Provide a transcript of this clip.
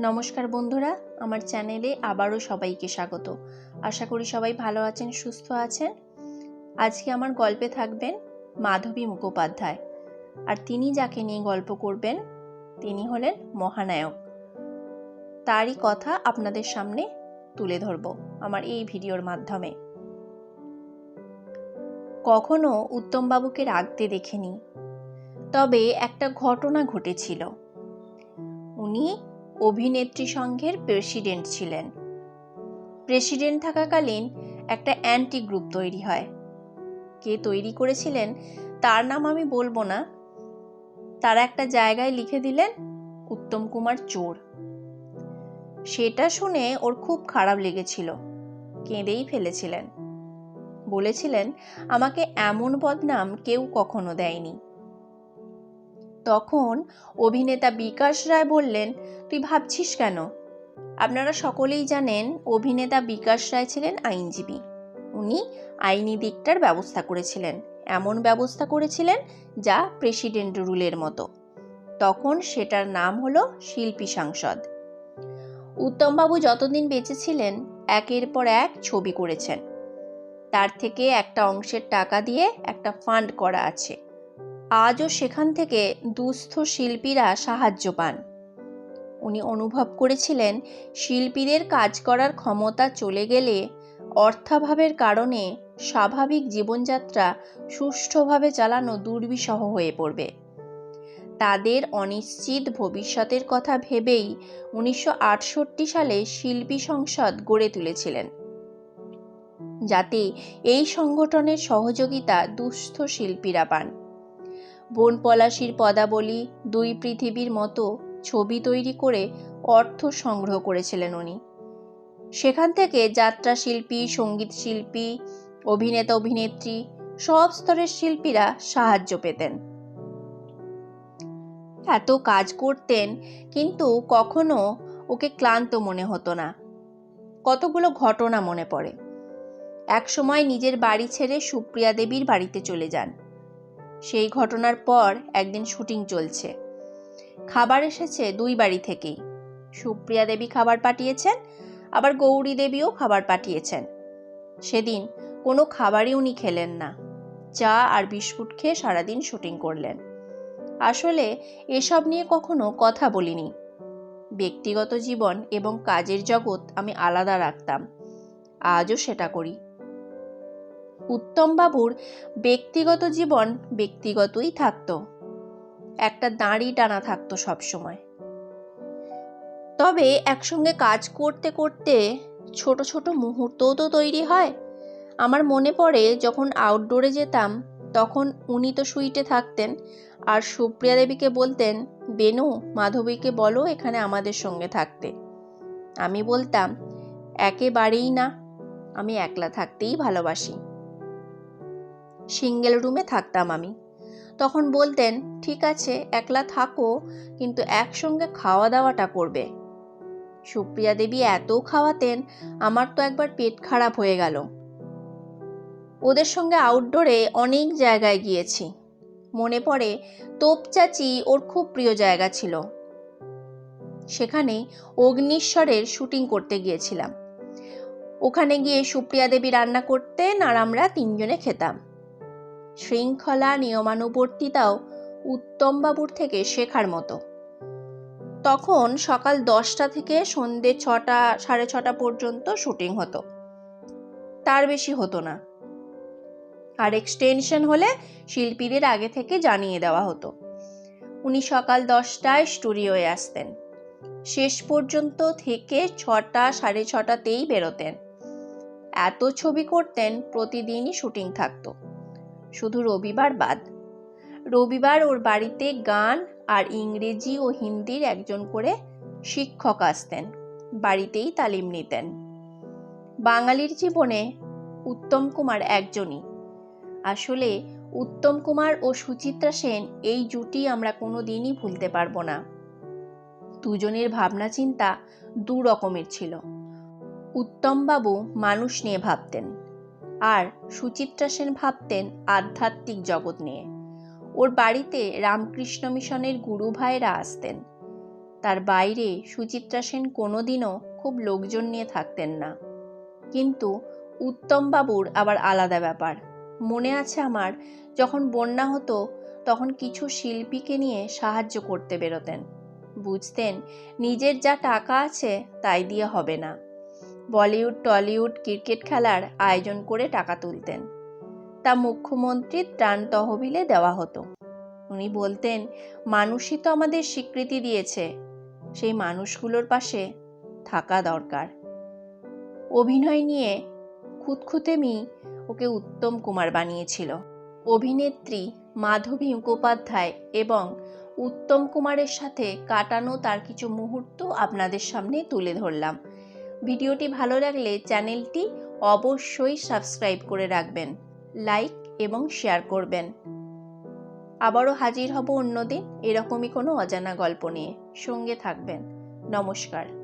নমস্কার বন্ধুরা, আমার চ্যানেলে আবারও সবাইকে স্বাগত। আশা করি সবাই ভালো আছেন, সুস্থ আছেন। আজকে আমার গল্পে থাকবেন মাধবী মুখোপাধ্যায়। আর তিনি যাকে নিয়ে গল্প করবেন, তিনি হলেন মহানায়ক। তারই কথা আপনাদের সামনে তুলে ধরব আমার এই ভিডিওর মাধ্যমে। কখনো উত্তমবাবুকে রাখতে দেখিনি, তবে একটা ঘটনা ঘটেছিল। উনি অভিনেত্রী সংঘের প্রেসিডেন্ট ছিলেন। প্রেসিডেন্ট থাকাকালীন একটা অ্যান্টি গ্রুপ তৈরি হয়। কে তৈরি করেছিলেন তার নাম আমি বলব না। তারা একটা জায়গায় লিখে দিলেন, উত্তম কুমার চোর। সেটা শুনে ওর খুব খারাপ লেগেছিল। কেঁদেই ফেলেছিলেন। বলেছিলেন, আমাকে এমন বদনাম কেউ কখনো দেয়নি। তখন অভিনেতা বিকাশ রায় বললেন, তুই ভাবছিস কেন? আপনারা সকলেই জানেন অভিনেতা বিকাশ রায় ছিলেন আইনজীবী। উনি আইনি দিকটার ব্যবস্থা করেছিলেন, এমন ব্যবস্থা করেছিলেন যা প্রেসিডেন্ট রুলের মতো। তখন সেটার নাম হলো শিল্পী সাংসদ। উত্তমবাবু যতদিন বেঁচে ছিলেন, একের পর এক ছবি করেছেন। তার থেকে একটা অংশের টাকা দিয়ে একটা ফান্ড করা আছে। আজও সেখান থেকে দুস্থ শিল্পীরা সাহায্য পান। উনি অনুভব করেছিলেন শিল্পীদের কাজ করার ক্ষমতা চলে গেলে অর্থাভাবের কারণে স্বাভাবিক জীবনযাত্রা সুষ্ঠুভাবে চালানো দুর্বিষহ হয়ে পড়বে। তাদের অনিশ্চিত ভবিষ্যতের কথা ভেবেই উনিশশো আটষট্টি সালে শিল্পী সংসদ গড়ে তুলেছিলেন। যাতে এই সংগঠনের সহযোগিতা দুস্থ শিল্পীরা পান। বন পলাশির পদাবলী দুই পৃথিবীর মতো ছবি তৈরি করে অর্থ সংগ্রহ করেছিলেন উনি। সেখান থেকে যাত্রা শিল্পী, সংগীত শিল্পী, অভিনেতা, অভিনেত্রী সব স্তরের শিল্পীরা সাহায্য পেতেন। এত কাজ করতেন, কিন্তু কখনো ওকে ক্লান্ত মনে হতো না। কতগুলো ঘটনা মনে পড়ে। একসময় নিজের বাড়ি ছেড়ে সুপ্রিয়া দেবীর বাড়িতে চলে যান। সেই ঘটনার পর একদিন শুটিং চলছে। খাবার এসেছে দুই বাড়ি থেকেই। সুপ্রিয়া দেবী খাবার পাঠিয়েছেন, আবার গৌরী দেবীও খাবার পাঠিয়েছেন। সেদিন কোনো খাবারই উনি খেলেন না। চা আর বিস্কুট খেয়ে সারাদিন শুটিং করলেন। আসলে এসব নিয়ে কখনো কথা বলিনি। ব্যক্তিগত জীবন এবং কাজের জগৎ আমি আলাদা রাখতাম। আজও সেটা করি। উত্তমবাবুর ব্যক্তিগত জীবন ব্যক্তিগতই থাকত। একটা দাঁড়ি টানা থাকতো সবসময়। তবে একসঙ্গে কাজ করতে করতে ছোট ছোট মুহূর্তও তো তৈরি হয়। আমার মনে পড়ে যখন আউটডোরে যেতাম, তখন উনি তো সুইটে থাকতেন আর সুপ্রিয়া দেবীকে বলতেন, বেনু, মাধবীকে বলো এখানে আমাদের সঙ্গে থাকতে। আমি বলতাম, একেবারেই না। আমি একলা থাকতেই ভালোবাসি। সিঙ্গেল রুমে থাকতাম আমি। তখন বলতেন, ঠিক আছে, একলা থাকো, কিন্তু একসঙ্গে খাওয়া দাওয়াটা করবে। সুপ্রিয়া দেবী এত খাওয়াতেন, আমার তো একবার পেট খারাপ হয়ে গেল। ওদের সঙ্গে আউটডোরে অনেক জায়গায় গিয়েছি। মনে পড়ে তোপচাচি ওর খুব প্রিয় জায়গা ছিল। সেখানে অগ্নিশ্বরের শুটিং করতে গিয়েছিলাম। ওখানে গিয়ে সুপ্রিয়া দেবী রান্না করতেন আর আমরা তিনজনে খেতাম। শৃঙ্খলা নিয়মানুবর্তিতাও উত্তমবাবুর থেকে শেখার মতো। তখন সকাল দশটা থেকে সন্ধে ছটা, সাড়ে ছটা পর্যন্ত শুটিং হতো। তার বেশি হতো না। আর এক্সটেনশন হলে শিল্পীদের আগে থেকে জানিয়ে দেওয়া হতো। উনি সকাল দশটায় স্টুডিওয়ে আসতেন। শেষ পর্যন্ত থেকে ছটা, সাড়ে ছটাতেই বেরোতেন। এত ছবি করতেন, প্রতিদিনই শুটিং থাকতো। শুধু রবিবার বাদ। রবিবার ওর বাড়িতে গান আর ইংরেজি ও হিন্দির একজন করে শিক্ষক আসতেন, বাড়িতেই তালিম নিতেন। বাঙালির জীবনে উত্তম কুমার একজনই। আসলে উত্তম কুমার ও সুচিত্রা সেন এই জুটি আমরা কোনো দিনই ভুলতে পারব না। দুজনের ভাবনা চিন্তা দু রকমের ছিল। উত্তমবাবু মানুষ নিয়ে ভাবতেন। আর সুচিত্রা সেন ভাবতেন আধ্যাত্মিক জগৎ নিয়ে। ওর বাড়িতে রামকৃষ্ণ মিশনের গুরু ভাইরা আসতেন। তার বাইরে সুচিত্রা সেন কোনোদিনও খুব লোকজন নিয়ে থাকতেন না। কিন্তু উত্তমবাবুর আবার আলাদা ব্যাপার। মনে আছে আমার, যখন বন্যা হতো, তখন কিছু শিল্পীকে নিয়ে সাহায্য করতে বেরোতেন। বুঝতেন, নিজের যা টাকা আছে, তাই দিয়ে হবে না। বলিউড, টলিউড ক্রিকেট খেলার আয়োজন করে টাকা তুলতেন। তা মুখ্যমন্ত্রীর ত্রাণ তহবিলে দেওয়া হতো। উনি বলতেন, মানুষই তো আমাদের স্বীকৃতি দিয়েছে। সেই মানুষগুলোর পাশে থাকা দরকার। অভিনয় নিয়ে খুঁতখুঁতেমি ওকে উত্তম কুমার বানিয়েছিল। অভিনেত্রী মাধবী মুখোপাধ্যায় এবং উত্তম কুমারের সাথে কাটানো তার কিছু মুহূর্ত আপনাদের সামনে তুলে ধরলাম। ভিডিওটি ভালো লাগলে চ্যানেলটি অবশ্যই সাবস্ক্রাইব করে রাখবেন, লাইক এবং শেয়ার করবেন। আবারও হাজির হব অন্যদিন এরকমই কোনো অজানা গল্প নিয়ে। সঙ্গে থাকবেন। নমস্কার।